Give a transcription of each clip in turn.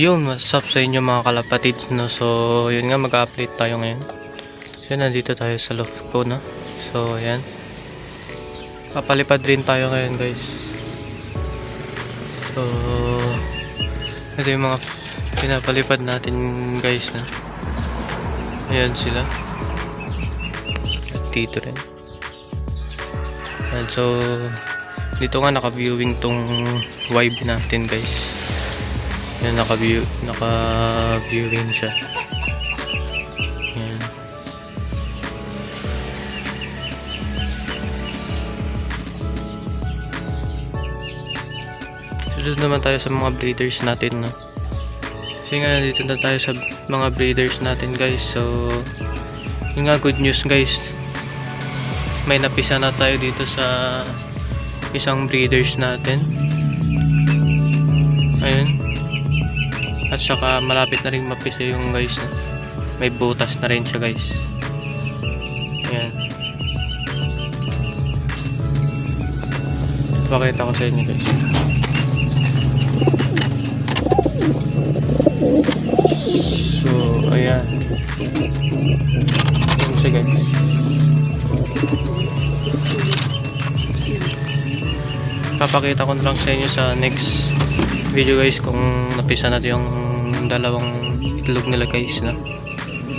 Yun, what's up sa inyo mga kalapatids, no? So, yun nga, mag-update tayo ngayon. So, nandito tayo sa loft ko, no? So, ayan. Papalipad rin tayo ngayon, guys. So, ito yung mga pinapalipad natin, guys, na. Ayan sila. Dito rin. Ayan, so, dito nga naka-viewing tong vibe natin, guys. Yan, naka-view, naka-viewing siya. Yan. Susunod naman tayo sa mga breeders natin, no? Kasi nga, dito na tayo sa mga breeders natin, guys. So, yun nga, good news, guys. May napisa na tayo dito sa isang breeders natin. Ayun. At saka malapit na rin mapisa yung guys. May butas na rin siya guys. Ayan. Pakita ko sa inyo guys. So, ayan. Ayan siya guys. Papakita ko na lang sa inyo sa next video guys kung napisa natin yung dalawang itlog nila guys na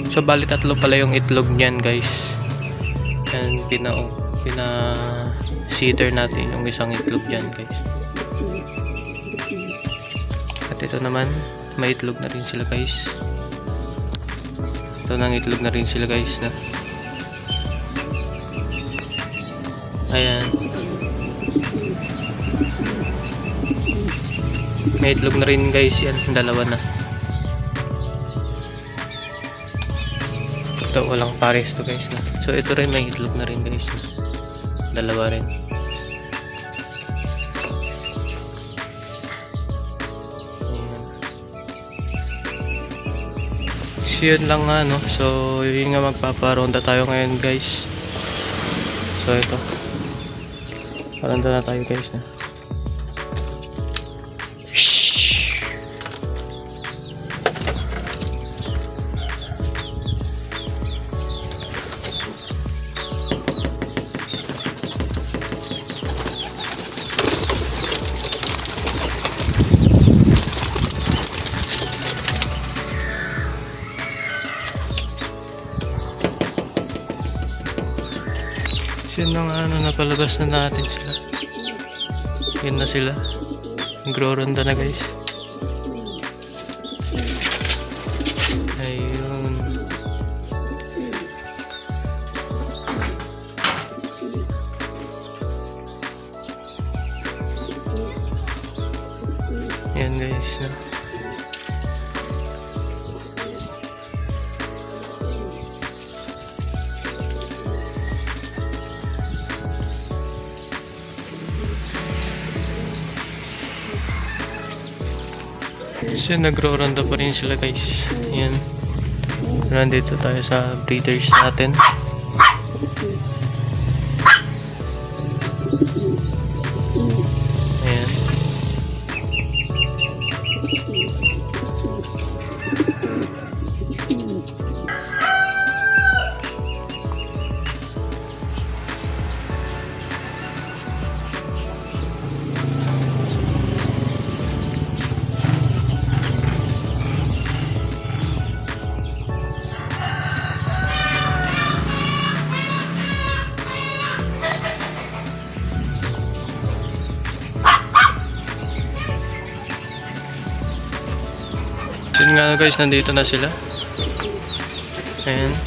so bali tatlo pala yung itlog niyan guys. Yan pina pina seeder natin yung isang itlog dyan guys. At ito naman may itlog na rin sila guys. Ito nang itlog na rin sila guys na ayan. May itlog na rin guys yan. Dalawa na. Ito walang pares to guys na. So ito rin may itlog na rin guys. Dalawa rin. So yun lang nga no. So yun nga magpaparonda tayo ngayon guys. So ito. Paronda na tayo guys na. Yun na nga, ano, napalabas na natin sila. Yun na sila. Nagro-ronda na guys. Ayun. Yan guys. No? Kasi nagro-ronda pa rin sila guys. Yan. Nandito tayo sa breeders natin. So yun nga guys, nandito na sila. Ayan. Yun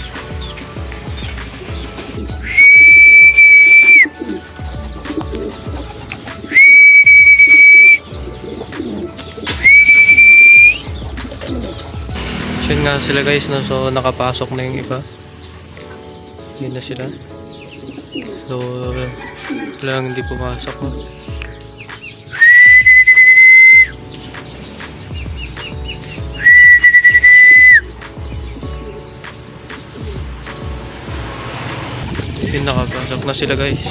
nga sila guys, no? so nakapasok na yung iba. Yun na sila. So, sila hindi pumasok. No? Yun, nakapasok na sila guys.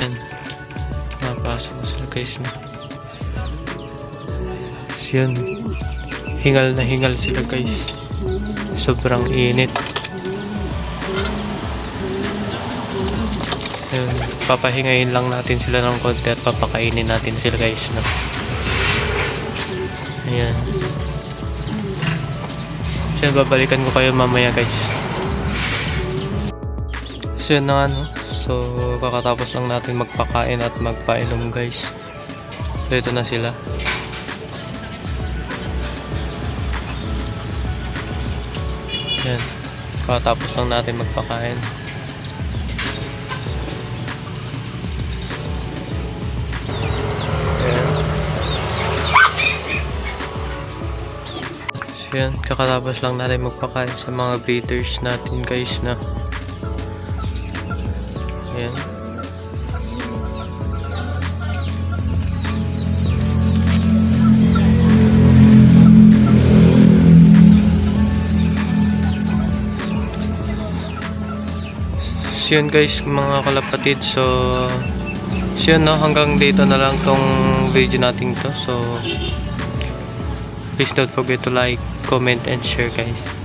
Yan. Nakapasok sila guys na. Yun. Hingal na hingal sila guys. Sobrang init. Yun. Papahingayin lang natin sila ng konti at papakainin natin sila guys. No? Ayan. So, babalikan ko kayo mamaya guys. So, yun na nga, no? So, kakatapos lang natin magpakain at magpainom guys. So, ito na sila. Yan. Kakatapos lang natin magpakain. Yan, kakatapos lang natin magpakain sa mga breeders natin guys na. Ayan. So yun guys mga kalapatid so so yun no hanggang dito na lang tong video natin to so please don't forget to like comment and share guys